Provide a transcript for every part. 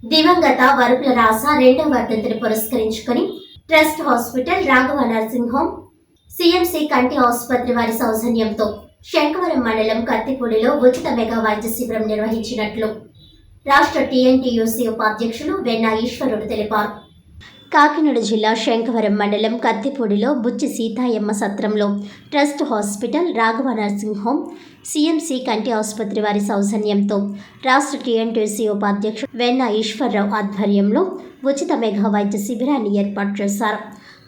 దివంగత వరుపుల రాస రెండవ వర్ధంతిని పురస్కరించుకొని trust hospital Raghava nursing home CMC కంటి ఆసుపత్రి వారి సౌజన్యంతో శంకవరం మండలం కత్తిపూడిలో ఉచిత మెగా వైద్య శిబిరం నిర్వహించినట్లు రాష్ట్ర టీఎన్టీయూసీ ఉపాధ్యక్షులు వెన్న ఈశ్వరుడు తెలిపారు. కాకినాడ జిల్లా శంఖవరం మండలం కత్తిపూడిలో బుచ్చి సీతాయమ్మ సత్రంలో trust hospital Raghava nursing home CMC కంటి ఆసుపత్రి వారి సౌజన్యంతో రాష్ట్ర టీఎన్టీసీ ఉపాధ్యక్షుడు వెన్న ఈశ్వరరావు ఆధ్వర్యంలో ఉచిత మెగా వైద్య శిబిరాన్ని ఏర్పాటు చేశారు.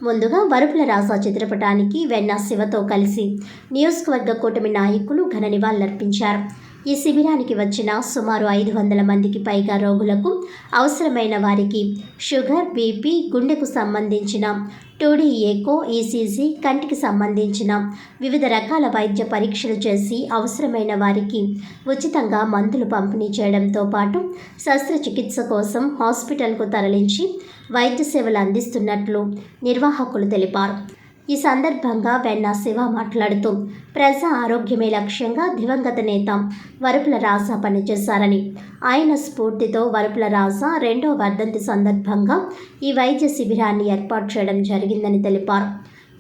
ముందుగా వరుపుల రాసా చిత్రపటానికి వెన్న శివతో కలిసి నియోజకవర్గ కూటమి నాయకులు ఘన నివాళులర్పించారు. ఈ శిబిరానికి వచ్చిన సుమారు ఐదు వందల మందికి పైగా రోగులకు అవసరమైన వారికి షుగర్ బీపీ గుండెకు సంబంధించిన టూడీ ఏకో ఈసీజీ కంటికి సంబంధించిన వివిధ రకాల వైద్య పరీక్షలు చేసి అవసరమైన వారికి ఉచితంగా మందులు పంపిణీ చేయడంతో పాటు శస్త్రచికిత్స కోసం హాస్పిటల్కు తరలించి వైద్య సేవలు అందిస్తున్నట్లు నిర్వాహకులు తెలిపారు. ఈ సందర్భంగా వెన్న శివ మాట్లాడుతూ ప్రజా ఆరోగ్యమే లక్ష్యంగా దివంగత నేత వరుపుల రాజా పనిచేశారని. ఆయన స్ఫూర్తితో వరుపుల రాజా రెండో వర్ధంతి సందర్భంగా ఈ వైద్య శిబిరాన్ని ఏర్పాటు చేయడం జరిగిందని తెలిపారు.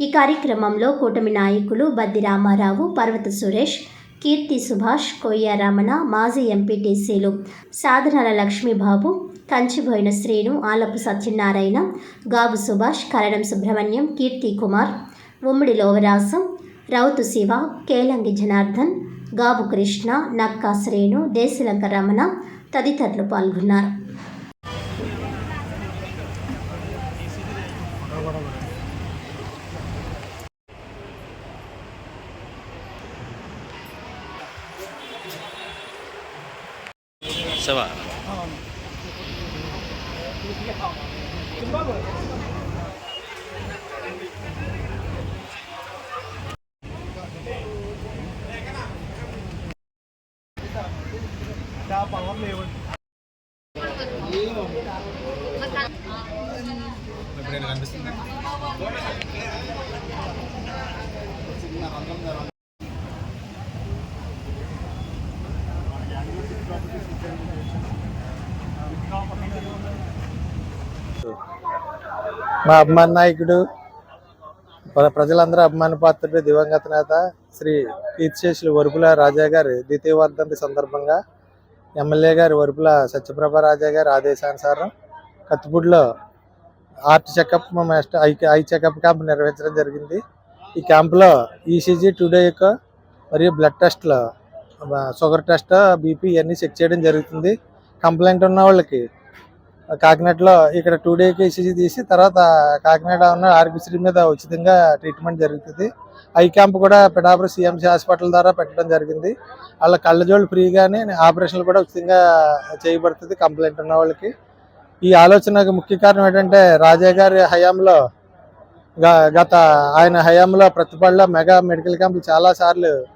ఈ కార్యక్రమంలో కూటమి నాయకులు బద్ది రామారావు పర్వత సురేష్ కీర్తి సుభాష్ కొయ్య రమణ మాజీ ఎంపీటీసీలు సాధనాల లక్ష్మీబాబు కంచిబోయిన శ్రీను ఆలపు సత్యనారాయణ గాబు సుభాష్ కరణం సుబ్రహ్మణ్యం కీర్తి కుమార్ ఉమ్మడి లోవరాసం రౌతు శివ కేలంగి జనార్దన్ గాబు కృష్ణ నక్కా శ్రీను దేశలంక రమణ తదితరులు పాల్గొన్నారు. Sao ạ? Chào bằng lắm liều ఎప్పుడైనా కనిపిస్తుంది మా అభిమాన నాయకుడు ప్రజలందరూ అభిమాన పాత్రుడు దివంగత నేత శ్రీ కీర్తిశేషులు వరుపుల రాజా గారి ద్వితీయ వర్ధంతి సందర్భంగా ఎమ్మెల్యే గారు వరుపుల సత్యప్రభ రాజా గారి ఆదేశానుసారం కత్తిపూడిలో art checkup eye eye checkup camp నిర్వహించడం జరిగింది. ఈ క్యాంపులో ఈసీజీ టుడే యొక్క మరియు బ్లడ్ టెస్ట్లో షుగర్ టెస్ట్ బీపీ ఇవన్నీ చెక్ చేయడం జరుగుతుంది. కంప్లైంట్ ఉన్న వాళ్ళకి. కాకినాడలో ఇక్కడ టూ డేకి ఈసీజీ తీసి తర్వాత కాకినాడ ఉన్న ఆర్బిసిడి మీద ఉచితంగా ట్రీట్మెంట్ జరుగుతుంది. ఐ క్యాంప్ కూడా పిఠాపురం సిఎంసీ హాస్పిటల్ ద్వారా పెట్టడం జరిగింది. వాళ్ళ కళ్ళజోళ్ళు ఫ్రీగానే ఆపరేషన్లు కూడా ఉచితంగా చేయబడుతుంది కంప్లైంట్ ఉన్న వాళ్ళకి. ఈ ఆలోచనకు ముఖ్య కారణం ఏంటంటే రాజా గారి హయాంలో గ- గత ఆయన హయాంలో ప్రతిపాడులో మెగా మెడికల్ క్యాంపులు చాలా సార్లు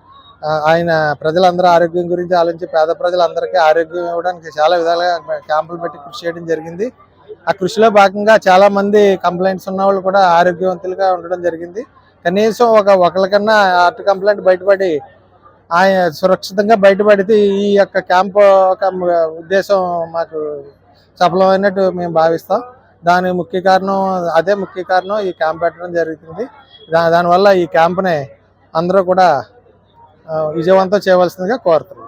ఆయన ప్రజలందరూ ఆరోగ్యం గురించి ఆలోచించి పేద ప్రజలందరికీ ఆరోగ్యం ఇవ్వడానికి చాలా విధాలుగా క్యాంపులు పెట్టి కృషి చేయడం జరిగింది. ఆ కృషిలో భాగంగా చాలా మంది కంప్లైంట్స్ ఉన్న వాళ్ళు కూడా ఆరోగ్యవంతులుగా ఉండడం జరిగింది. కనీసం ఒక ఒకరికన్నా ఆర్ట్ కంప్లైంట్ బయటపడి ఆయన సురక్షితంగా బయటపడితే ఈ యొక్క క్యాంప్ ఒక ఉద్దేశం మాకు సఫలమైనట్టు మేము భావిస్తాం. దాని ముఖ్య కారణం అదే ముఖ్య కారణం ఈ క్యాంప్ పెట్టడం జరుగుతుంది. దా దానివల్ల ఈ క్యాంప్ని అందరూ కూడా విజయవంతం చేయవలసిందిగా కోరుతున్నాం.